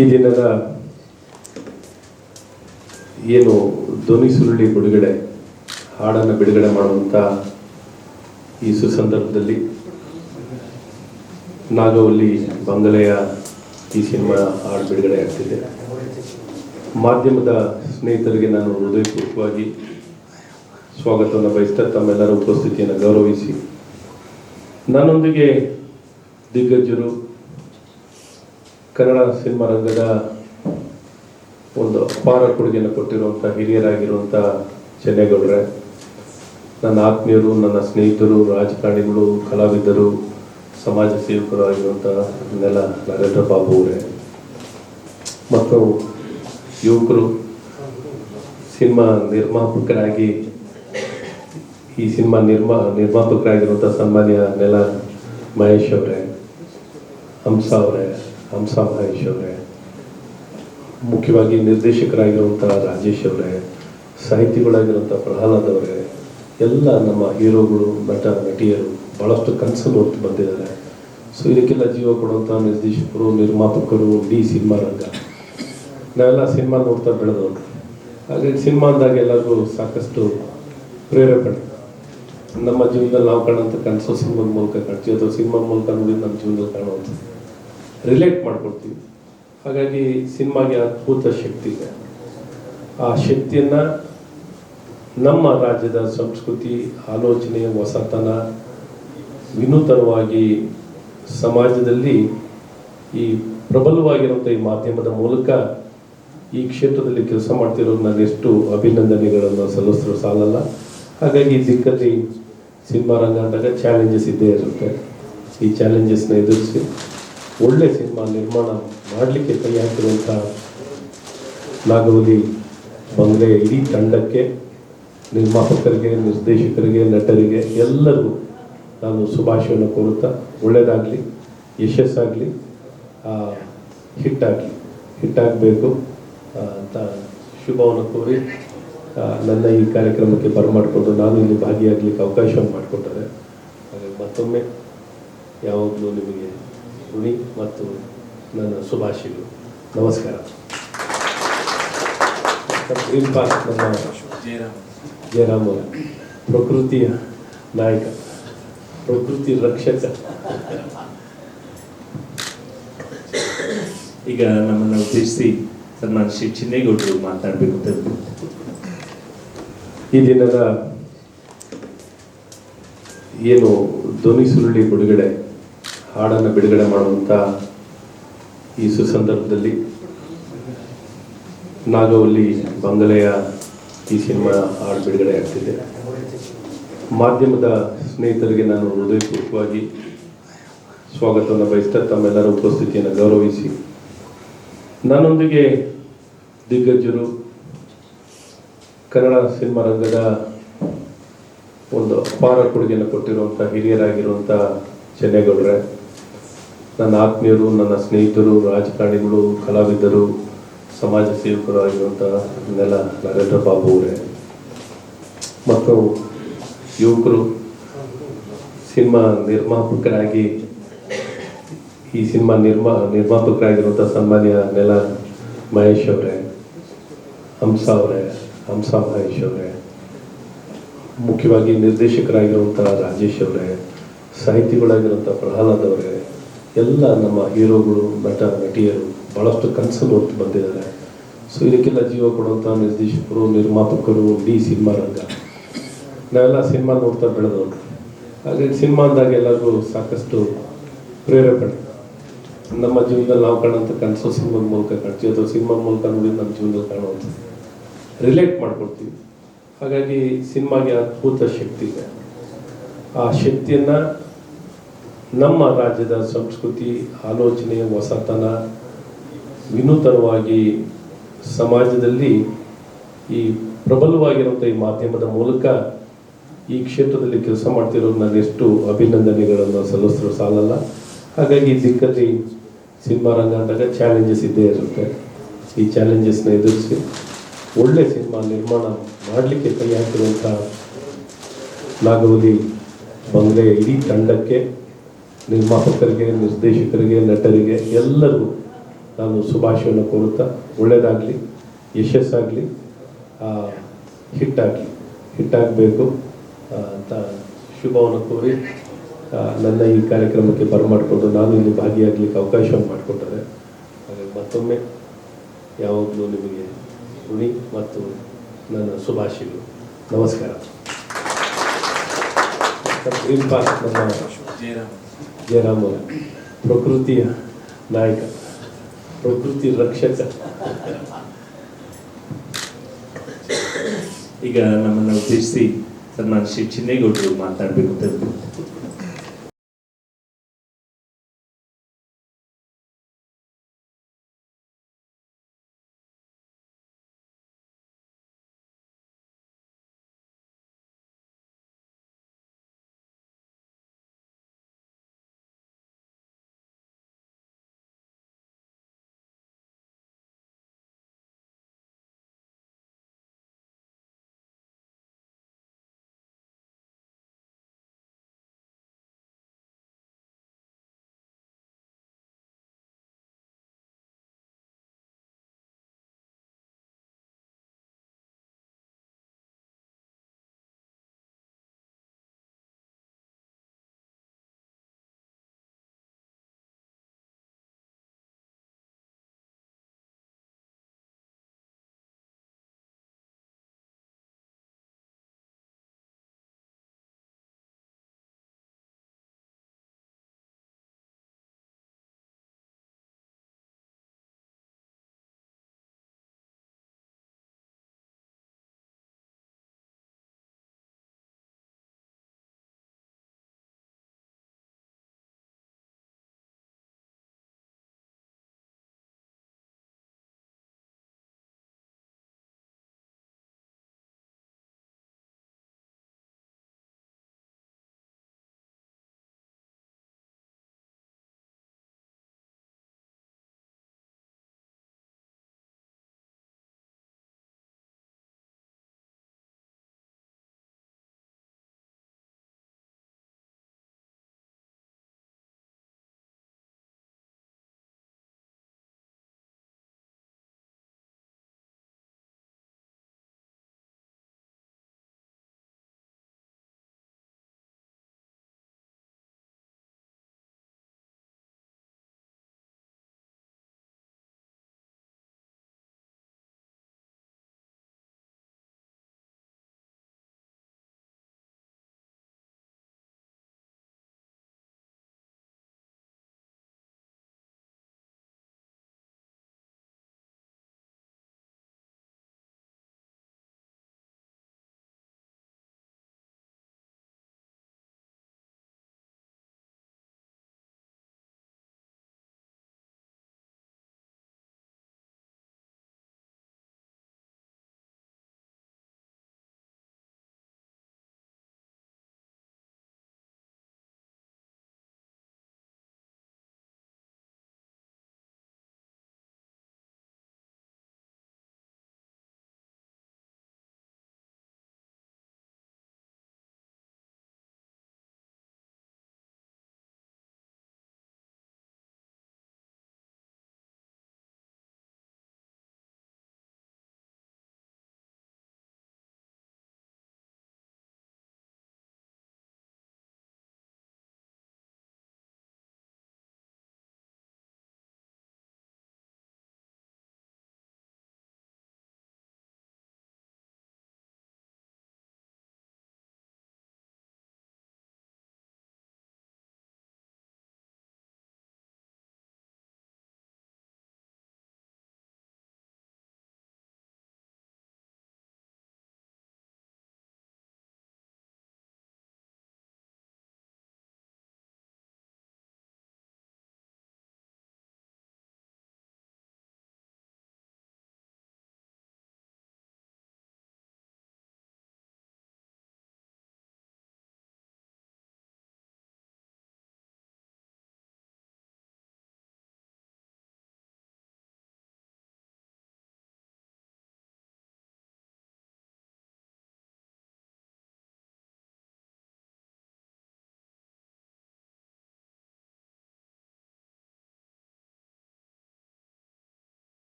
ಈ ದಿನದ ಏನು ಧ್ವನಿ ಸುರುಳಿ ಬಿಡುಗಡೆ, ಹಾಡನ್ನು ಬಿಡುಗಡೆ ಮಾಡುವಂಥ ಈ ಸುಸಂದರ್ಭದಲ್ಲಿ ನಾಗವಲ್ಲಿ ಬಂಗಲೆಯ ಈ ಸಿನಿಮಾ ಹಾಡು ಬಿಡುಗಡೆ ಆಗ್ತಿದೆ. ಮಾಧ್ಯಮದ ಸ್ನೇಹಿತರಿಗೆ ನಾನು ಹೃದಯಪೂರ್ವಕವಾಗಿ ಸ್ವಾಗತವನ್ನು ಬಯಸ್ತಾ ತಮ್ಮೆಲ್ಲರ ಉಪಸ್ಥಿತಿಯನ್ನು ಗೌರವಿಸಿ ನನ್ನೊಂದಿಗೆ ದಿಗ್ಗಜರು ಕನ್ನಡ ಸಿನಿಮಾ ರಂಗದ ಒಂದು ಅಪಾರ ಕೊಡುಗೆಯನ್ನು ಕೊಟ್ಟಿರುವಂಥ ಹಿರಿಯರಾಗಿರುವಂಥ ಚೆನ್ನೇಗೌಡ್ರೆ, ನನ್ನ ಆತ್ಮೀಯರು, ನನ್ನ ಸ್ನೇಹಿತರು, ರಾಜಕಾರಣಿಗಳು, ಕಲಾವಿದರು, ಸಮಾಜ ಸೇವಕರು ಆಗಿರುವಂಥ ನೆಲ ನರೇಂದ್ರ ಬಾಬು ಅವರೇ. ಮತ್ತು ಯುವಕರು, ಸಿನಿಮಾ ನಿರ್ಮಾಪಕರಾಗಿ, ಈ ಸಿನಿಮಾ ನಿರ್ಮಾ, ನಿರ್ಮಾಪಕರಾಗಿರುವಂಥ ಸನ್ಮಾನ್ಯ ನೆಲ ಮಹೇಶ್ ಅವರೇ, ಹಂಸ ಅವರೇ ಹಂಸ ಮಹೇಶ್ ಅವರೇ. ಮುಖ್ಯವಾಗಿ ನಿರ್ದೇಶಕರಾಗಿರುವಂಥ ರಾಜೇಶ್ ಅವರೇ, ಸಾಹಿತಿಗಳಾಗಿರುವಂಥ ಪ್ರಹ್ಲಾದ್ ಅವರೇ, ಎಲ್ಲ ನಮ್ಮ ಹೀರೋಗಳು, ನಟ, ನಟಿಯರು ಭಾಳಷ್ಟು ಕನಸನ್ನು ಹೊತ್ತು ಬಂದಿದ್ದಾರೆ. ಸೊ, ಇದಕ್ಕೆಲ್ಲ ಜೀವ ಕೊಡುವಂಥ ನಿರ್ದೇಶಕರು, ನಿರ್ಮಾಪಕರು ಡಿ ಸಿನಿಮಾ ರಂಗ ನಾವೆಲ್ಲ ಸಿನಿಮಾ ನೋಡ್ತಾ ಬೆಳೆದವರು ಹಾಗಾಗಿ ಸಿನಿಮಾ ಅಂದಾಗ ಎಲ್ಲರಿಗೂ ಸಾಕಷ್ಟು ಪ್ರೇರೇಪಣೆ ನಮ್ಮ ಜೀವನದಲ್ಲಿ ನಾವು ಕಾಣುವಂಥ ಕನಸು ಸಿನಿಮಾದ ಮೂಲಕ ಕಾಣ್ತೀವಿ. ಅಥವಾ ಸಿನಿಮಾ ಮೂಲಕ ನೋಡಿ ನಮ್ಮ ಜೀವನದಲ್ಲಿ ಕಾಣುವಂಥ ರಿಲೇಟ್ ಮಾಡ್ಕೊಳ್ತೀವಿ ಹಾಗಾಗಿ ಸಿನಿಮಾಗೆ ಅದ್ಭುತ ಶಕ್ತಿ ಇದೆ. ಆ ಶಕ್ತಿಯನ್ನು ನಮ್ಮ ರಾಜ್ಯದ ಸಂಸ್ಕೃತಿ ಆಲೋಚನೆ ಹೊಸತನ, ವಿನೂತನವಾಗಿ ಸಮಾಜದಲ್ಲಿ ಈ ಪ್ರಬಲವಾಗಿರುವಂಥ ಈ ಮಾಧ್ಯಮದ ಮೂಲಕ ಈ ಕ್ಷೇತ್ರದಲ್ಲಿ ಕೆಲಸ ಮಾಡ್ತಿರೋದು ನಾನು ಎಷ್ಟು ಅಭಿನಂದನೆಗಳನ್ನು ಸಲ್ಲಿಸಿದ್ರು ಸಾಲಲ್ಲ. ಹಾಗಾಗಿ ಈ ದಿಕ್ಕಲ್ಲಿ ಸಿನಿಮಾ ರಂಗ ಅಂದಾಗ ಚಾಲೆಂಜಸ್ ಇದ್ದೇ ಇರುತ್ತೆ. ಈ ಚಾಲೆಂಜಸ್ನ ಎದುರಿಸಿ ಒಳ್ಳೆ ಸಿನಿಮಾ ನಿರ್ಮಾಣ ಮಾಡಲಿಕ್ಕೆ ಕೈ ಹಾಕಿರುವಂಥ ನಾಗವಲಿ ಬಂಗ್ಲೆಯ ಇಡೀ ತಂಡಕ್ಕೆ, ನಿರ್ಮಾಪಕರಿಗೆ, ನಿರ್ದೇಶಕರಿಗೆ, ನಟರಿಗೆ ಎಲ್ಲರಿಗೂ ನಾನು ಶುಭಾಶಯವನ್ನು ಕೋರುತ್ತಾ ಒಳ್ಳೆಯದಾಗಲಿ ಯಶಸ್ಸಾಗಲಿ ಹಿಟ್ಟಾಗಲಿ. ಹಿಟ್ಟಾಗಬೇಕು ಅಂತ ಶುಭವನ್ನು ಕೋರಿ ನನ್ನ ಈ ಕಾರ್ಯಕ್ರಮಕ್ಕೆ ಬರಮಾಡಿಕೊಂಡು ನಾನು ಇಲ್ಲಿ ಭಾಗಿಯಾಗಲಿಕ್ಕೆ ಅವಕಾಶ ಮಾಡಿಕೊಟ್ಟರೆ ಹಾಗಾಗಿ ಮತ್ತೊಮ್ಮೆ ಯಾವಾಗಲೂ ನಿಮಗೆ ಋಣಿ ಮತ್ತು ನನ್ನ ಶುಭಾಶಯಗಳು. ನಮಸ್ಕಾರ. ಗ್ರೀನ್ ಪಾರ್ಕ್ ನಮ್ಮ ಜಯರಾಮ್ ಅವರು ಪ್ರಕೃತಿಯ ನಾಯಕ ಪ್ರಕೃತಿ ರಕ್ಷಕ. ಈಗ ನಮ್ಮನ್ನು ಉದ್ದೇಶಿಸಿ ಸನ್ಮಾನ ಶ್ರೀ ಚಿನ್ನೇಗೌಡರು ಮಾತಾಡಬೇಕು ಅಂತ. ಈ ದಿನದ ಏನು ಧ್ವನಿ ಸುರುಳಿ ಬಿಡುಗಡೆ ಹಾಡನ್ನು ಬಿಡುಗಡೆ ಮಾಡುವಂಥ ಈ ಸುಸಂದರ್ಭದಲ್ಲಿ ನಾಗವಲ್ಲಿ ಬಂಗಲೆಯ ಈ ಸಿನಿಮಾ ಹಾಡು ಬಿಡುಗಡೆ ಆಗ್ತಿದೆ. ಮಾಧ್ಯಮದ ಸ್ನೇಹಿತರಿಗೆ ನಾನು ಹೃದಯಪೂರ್ವಕವಾಗಿ ಸ್ವಾಗತವನ್ನು ಬಯಸ್ತಾ ತಮ್ಮೆಲ್ಲರ ಉಪಸ್ಥಿತಿಯನ್ನು ಗೌರವಿಸಿ ನನ್ನೊಂದಿಗೆ ದಿಗ್ಗಜರು, ಕನ್ನಡ ಸಿನಿಮಾ ರಂಗದ ಒಂದು ಅಪಾರ ಕೊಡುಗೆಯನ್ನು ಕೊಟ್ಟಿರುವಂಥ ಹಿರಿಯರಾಗಿರುವಂಥ ಚೆನ್ನೇಗೌಡ್ರೆ ನನ್ನ ಆತ್ಮೀಯರು, ನನ್ನ ಸ್ನೇಹಿತರು, ರಾಜಕಾರಣಿಗಳು, ಕಲಾವಿದರು, ಸಮಾಜ ಸೇವಕರು ಆಗಿರುವಂಥ ನೆಲ ನರೇಂದ್ರ ಬಾಬು ಅವರೇ. ಮತ್ತು ಯುವಕರು, ಸಿನಿಮಾ ನಿರ್ಮಾಪಕರಾಗಿ, ಈ ಸಿನಿಮಾ ನಿರ್ಮಾ ನಿರ್ಮಾಪಕರಾಗಿರುವಂಥ ಸನ್ಮಾನ್ಯ ನೆಲ ಮಹೇಶ್ ಅವರೇ, ಹಂಸ ಅವರೇ, ಹಂಸ ಮಹೇಶ್ ಅವರೇ, ಮುಖ್ಯವಾಗಿ ನಿರ್ದೇಶಕರಾಗಿರುವಂಥ ರಾಜೇಶ್ ಅವರೇ ಸಾಹಿತಿಗಳಾಗಿರುವಂಥ ಪ್ರಹ್ಲಾದ್ ಅವರೇ ಎಲ್ಲ ನಮ್ಮ ಹೀರೋಗಳು, ನಟ, ನಟಿಯರು ಭಾಳಷ್ಟು ಕನಸನ್ನು ಹೊತ್ತು ಬಂದಿದ್ದಾರೆ. ಸೊ ಇದಕ್ಕೆಲ್ಲ ಜೀವ ಕೊಡುವಂಥ ನಿರ್ದೇಶಕರು, ನಿರ್ಮಾಪಕರು ಇಡೀ ಸಿನಿಮಾ ರಂಗ ನಾವೆಲ್ಲ ಸಿನಿಮಾ ನೋಡ್ತಾ ಬೆಳೆದವರು. ಹಾಗಾಗಿ ಸಿನಿಮಾ ಅಂದಾಗ ಎಲ್ಲರಿಗೂ ಸಾಕಷ್ಟು ಪ್ರೇರೇಪಣೆ. ನಮ್ಮ ಜೀವನದಲ್ಲಿ ನಾವು ಕಾಣುವಂಥ ಕನಸು ಸಿನಿಮಾದ ಮೂಲಕ ಕಾಣ್ತೀವಿ, ಅಥವಾ ಸಿನಿಮಾ ಮೂಲಕ ನೋಡಿ ನಮ್ಮ ಜೀವನದಲ್ಲಿ ಕಾಣುವಂಥ ರಿಲೇಟ್ ಮಾಡ್ಕೊಡ್ತೀವಿ ಹಾಗಾಗಿ ಸಿನಿಮಾಗೆ ಅದ್ಭುತ ಶಕ್ತಿ ಇದೆ. ಆ ಶಕ್ತಿಯನ್ನು ನಮ್ಮ ರಾಜ್ಯದ ಸಂಸ್ಕೃತಿ ಆಲೋಚನೆ ಹೊಸತನ, ವಿನೂತನವಾಗಿ ಸಮಾಜದಲ್ಲಿ ಈ ಪ್ರಬಲವಾಗಿರುವಂಥ ಈ ಮಾಧ್ಯಮದ ಮೂಲಕ ಈ ಕ್ಷೇತ್ರದಲ್ಲಿ ಕೆಲಸ ಮಾಡ್ತಿರೋದು ನಾನು ಎಷ್ಟು ಅಭಿನಂದನೆಗಳನ್ನು ಸಲ್ಲಿಸಿದ್ರು ಸಾಲಲ್ಲ. ಹಾಗಾಗಿ ಈ ದಿಕ್ಕಲ್ಲಿ ಸಿನಿಮಾ ರಂಗ ಅಂದಾಗ ಚಾಲೆಂಜಸ್ ಇದ್ದೇ ಇರುತ್ತೆ. ಈ ಚಾಲೆಂಜಸ್ನ ಎದುರಿಸಿ ಒಳ್ಳೆ ಸಿನಿಮಾ ನಿರ್ಮಾಣ ಮಾಡಲಿಕ್ಕೆ ಕೈ ಹಾಕಿರುವಂಥ ನಾಗವಲಿ ಬಂಗ್ಲೆ ಇಡೀ ತಂಡಕ್ಕೆ ನಿರ್ಮಾಪಕರಿಗೆ, ನಿರ್ದೇಶಕರಿಗೆ, ನಟರಿಗೆ ಎಲ್ಲರಿಗೂ ನಾನು ಶುಭಾಶಯವನ್ನು ಕೋರುತ್ತಾ ಒಳ್ಳೆಯದಾಗಲಿ ಯಶಸ್ಸಾಗಲಿ ಹಿಟ್ಟಾಗಲಿ. ಹಿಟ್ಟಾಗಬೇಕು ಅಂತ ಶುಭವನ್ನು ಕೋರಿ ನನ್ನ ಈ ಕಾರ್ಯಕ್ರಮಕ್ಕೆ ಬರಮಾಡಿಕೊಂಡು ನಾನು ಇಲ್ಲಿ ಭಾಗಿಯಾಗಲಿಕ್ಕೆ ಅವಕಾಶವನ್ನು ಮಾಡಿಕೊಟ್ಟರೆ, ಹಾಗಾಗಿ ಮತ್ತೊಮ್ಮೆ ಯಾವಾಗಲೂ ನಿಮಗೆ ಋಣಿ ಮತ್ತು ನನ್ನ ಶುಭಾಶಯಗಳು. ನಮಸ್ಕಾರ. ಗ್ರೀನ್ ಪಾರ್ಕ್ ನಮ್ಮ ಜಯರಾಮ್ ಪ್ರಕೃತಿಯ ನಾಯಕ ಪ್ರಕೃತಿ ರಕ್ಷಕ. ಈಗ ನಮ್ಮನ್ನು ಉದ್ದೇಶಿಸಿ ಸನ್ಮಾನ್ ಶ್ರೀ ಚಿನ್ನೇಗೌಡರು ಮಾತಾಡಬೇಕು ಅಂತ